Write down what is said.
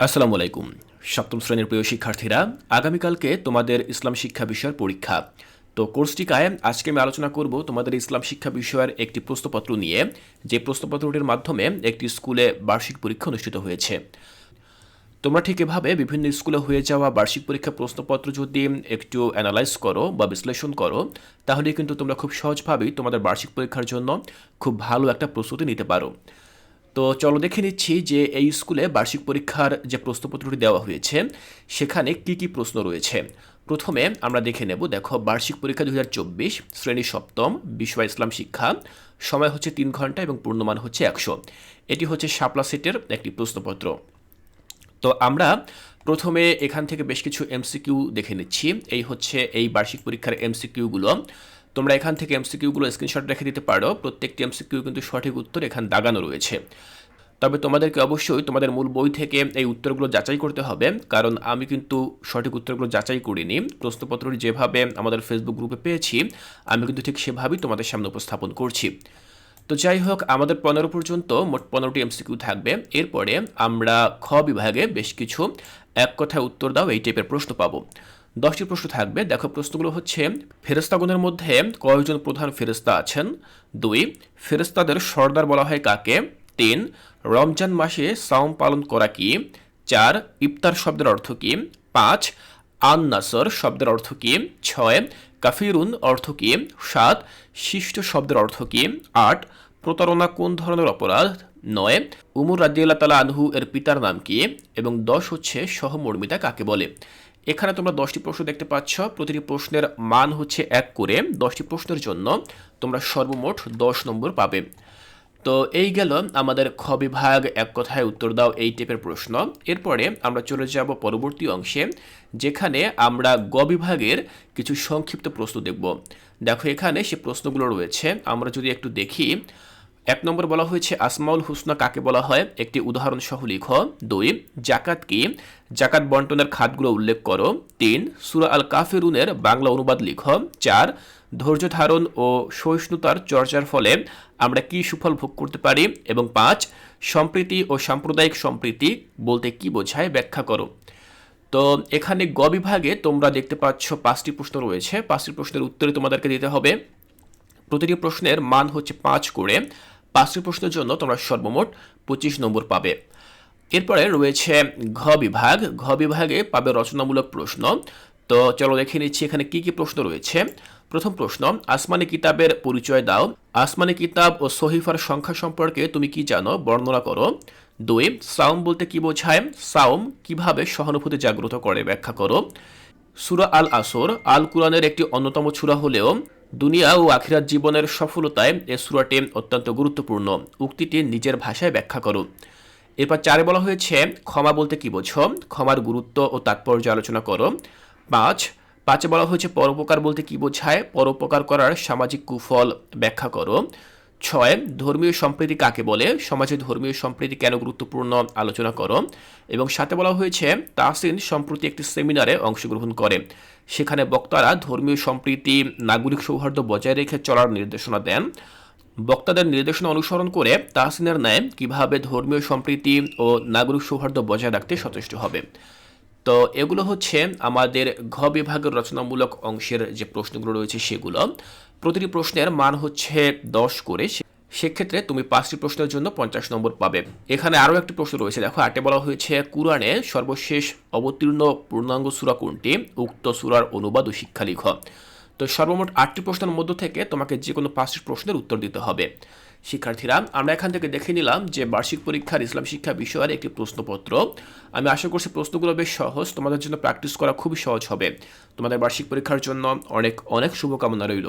আসসালামু আলাইকুম সপ্তম শ্রেণির প্রিয় শিক্ষার্থীরা, আগামীকালকে তোমাদের ইসলাম শিক্ষা বিষয়ের পরীক্ষা। তো কোর্সটিকায় আজকে আমি আলোচনা করব তোমাদের ইসলাম শিক্ষা বিষয়ের একটি প্রশ্নপত্র নিয়ে, যে প্রশ্নপত্রটির মাধ্যমে একটি স্কুলে বার্ষিক পরীক্ষা অনুষ্ঠিত হয়েছে। তোমরা ঠিক এভাবে বিভিন্ন স্কুলে হয়ে যাওয়া বার্ষিক পরীক্ষা প্রশ্নপত্র যদি একটু অ্যানালাইজ করো বা বিশ্লেষণ করো তাহলে কিন্তু তোমরা খুব সহজভাবেই তোমাদের বার্ষিক পরীক্ষার জন্য খুব ভালো একটা প্রস্তুতি নিতে পারো। তো চলো দেখে নিচ্ছি যে এই স্কুলে বার্ষিক পরীক্ষার যে প্রশ্নপত্রটি দেওয়া হয়েছে, সেখানে কি কি প্রশ্ন রয়েছে? প্রথমে আমরা দেখে নেব, দেখো, বার্ষিক পরীক্ষা দু হাজার চব্বিশ, শ্রেণি সপ্তম বিশ্ব ইসলাম শিক্ষা, সময় হচ্ছে তিন ঘণ্টা এবং পূর্ণমান হচ্ছে একশো। এটি হচ্ছে শাপলা সেটের একটি প্রশ্নপত্র। তো আমরা প্রথমে এখান থেকে বেশ কিছু এমসিকিউ দেখে নিচ্ছি। এই হচ্ছে এই বার্ষিক পরীক্ষার এমসিকিউগুলো। তোমরা এখান থেকে এমসিকিউগুলো স্ক্রিনশট রেখে দিতে পারো। প্রত্যেকটি এমসিকিউ কিন্তু সঠিক উত্তর এখানে দাগানো রয়েছে। তবে তোমাদেরকে অবশ্যই তোমাদের মূল বই থেকে এই উত্তরগুলো যাচাই করতে হবে, কারণ আমি কিন্তু সঠিক উত্তরগুলো যাচাই করিনি। প্রশ্নপত্রটি যেভাবে আমাদের ফেসবুক গ্রুপে পেয়েছি, আমি কিন্তু ঠিক সেভাবেই তোমাদের সামনে উপস্থাপন করছি। তো যাই হোক, আমাদের পনেরো পর্যন্ত মোট পনেরোটি এমসিকিউ থাকবে। এরপরে আমরা খ বিভাগে বেশ কিছু এক কথায় উত্তর দাও, এই টাইপের প্রশ্ন পাবো। দশটি প্রশ্ন থাকবে। দেখো, প্রশ্নগুলো হচ্ছে ফেরেস্তাগণের মধ্যে কয়েকজন প্রধান ফেরেস্তা আছেন? দুই ফেরেস্তাদের সর্দার বলা হয় কাকে? তিন, রমজান মাসে সাওম পালন করা কি? চার, ইফতার শব্দের অর্থ কি? পাঁচ আন নাসর শব্দের অর্থ কি? ছয়, কাফিরুন অর্থ কি? সাত, শিষ্ট শব্দের অর্থ কি? আট, প্রতারণা কোন ধরনের অপরাধ? নয়, উমর রাজিয়াল্লাহ তালা আনহু এর পিতার নাম কি? এবং দশ হচ্ছে সহমর্মিতা কাকে বলে? এখানে তোমরা দশটি প্রশ্ন দেখতে পাচ্ছ। প্রতিটি প্রশ্নের মান হচ্ছে এক করে। দশটি প্রশ্নের জন্য তোমরা সর্বমোট দশ নম্বর পাবে। তো এই গেল আমাদের খ বিভাগ, এক কথায় উত্তর দাও এই টাইপের প্রশ্ন। এরপরে আমরা চলে যাব পরবর্তী অংশে, যেখানে আমরা গ বিভাগের কিছু সংক্ষিপ্ত প্রশ্ন দেখব। দেখো এখানে সে প্রশ্নগুলো রয়েছে। আমরা যদি একটু দেখি এক নম্বর বলা হয়েছে, আসমাউল হুসনা কাকে বলা হয়? একটি উদাহরণ সহ লিখ। দুই, জাকাত কি? জাকাত বন্টনের খাতগুলো উল্লেখ করো। তিন, সুরা আল কাফেরুনের বাংলা অনুবাদ লিখো। চার, ধৈর্য ধারণ ও সহিষ্ণুতার চর্চার ফলে আমরা কি সুফল ভোগ করতে পারি? এবং পাঁচ, সম্প্রীতি ও সাম্প্রদায়িক সম্প্রীতি বলতে কি বোঝায়? ব্যাখ্যা করো। তো এখানে গ বিভাগে তোমরা দেখতে পাচ্ছ পাঁচটি প্রশ্ন রয়েছে। পাঁচটি প্রশ্নের উত্তরে তোমাদেরকে দিতে হবে। প্রতিটি প্রশ্নের মান হচ্ছে পাঁচ করে। পাঁচটি প্রশ্নের জন্য তোমরা সর্বমোট পঁচিশ নম্বর পাবে। এরপরে রয়েছে ঘ বিভাগ। ঘ বিভাগে পাবে রচনামূলক প্রশ্ন। তো চলো দেখে নিচ্ছি এখানে কি কি প্রশ্ন রয়েছে। প্রথম প্রশ্ন, আসমানি কিতাবের পরিচয় দাও। আসমানি কিতাব ও সহিফার সংখ্যা সম্পর্কে তুমি কি জানো? বর্ণনা করো। দুই সাউম বলতে কি বোঝায়? সাউম কীভাবে সহানুভূতি জাগ্রত করে? ব্যাখ্যা করো। সুরা আল আসর, আল কুরআনের একটি অন্যতম সুরা হলেও দুনিয়া ও আখিরাত জীবনের সফলতায় এ সুরাটি অত্যন্ত গুরুত্বপূর্ণ। উক্তিটি নিজের ভাষায় ব্যাখ্যা করো। এরপর চারে বলা হয়েছে, ক্ষমা বলতে কি বোঝো? ক্ষমার গুরুত্ব ও তাৎপর্য আলোচনা করো। পাঁচ, পাঁচে বলা হয়েছে, পরোপকার বলতে কি বোঝায়? পরোপকার করার সামাজিক কুফল ব্যাখ্যা করো। ছয়, ধর্মীয় সম্প্রীতি কাকে বলে? সমাজে ধর্মীয় সম্প্রীতি কেন গুরুত্বপূর্ণ? আলোচনা করো। এবং সাথে বলা হয়েছে তাসিন সম্প্রতি একটি সেমিনারে অংশগ্রহণ করে। সেখানে বক্তারা ধর্মীয় সম্প্রীতি, নাগরিক সৌহার্দ্য বজায় রেখে চলার নির্দেশনা দেন। বক্তাদের নির্দেশনা অনুসরণ করে তাহসিনের ন্যায় কীভাবে ধর্মীয় সম্প্রীতি ও নাগরিক সৌহার্দ্য বজায় রাখতে সচেষ্ট হবে। তো এগুলো হচ্ছে আমাদের ঘ বিভাগের রচনামূলক অংশের যে প্রশ্নগুলো রয়েছে সেগুলো। প্রতিটি প্রশ্নের মান হচ্ছে দশ করে। সেক্ষেত্রে তুমি পাঁচটি প্রশ্নের জন্য পঞ্চাশ নম্বর পাবে। এখানে আরও একটি প্রশ্ন রয়েছে, দেখো, আটে বলা হয়েছে, কুরআনে সর্বশেষ অবতীর্ণ পূর্ণাঙ্গ সুরা কোনটি? উক্ত সুরার অনুবাদ ও শিক্ষা লিখ। তো সর্বমোট আটটি প্রশ্নের মধ্য থেকে তোমাকে যে কোনো পাঁচটি প্রশ্নের উত্তর দিতে হবে। শিক্ষার্থীরা, আমরা এখান থেকে দেখে নিলাম যে বার্ষিক পরীক্ষার ইসলাম শিক্ষা বিষয়ের একটি প্রশ্নপত্র। আমি আশা করছি প্রশ্নগুলো বেশ সহজ। তোমাদের জন্য প্র্যাকটিস করা খুবই সহজ হবে। তোমাদের বার্ষিক পরীক্ষার জন্য অনেক অনেক শুভকামনা রইল।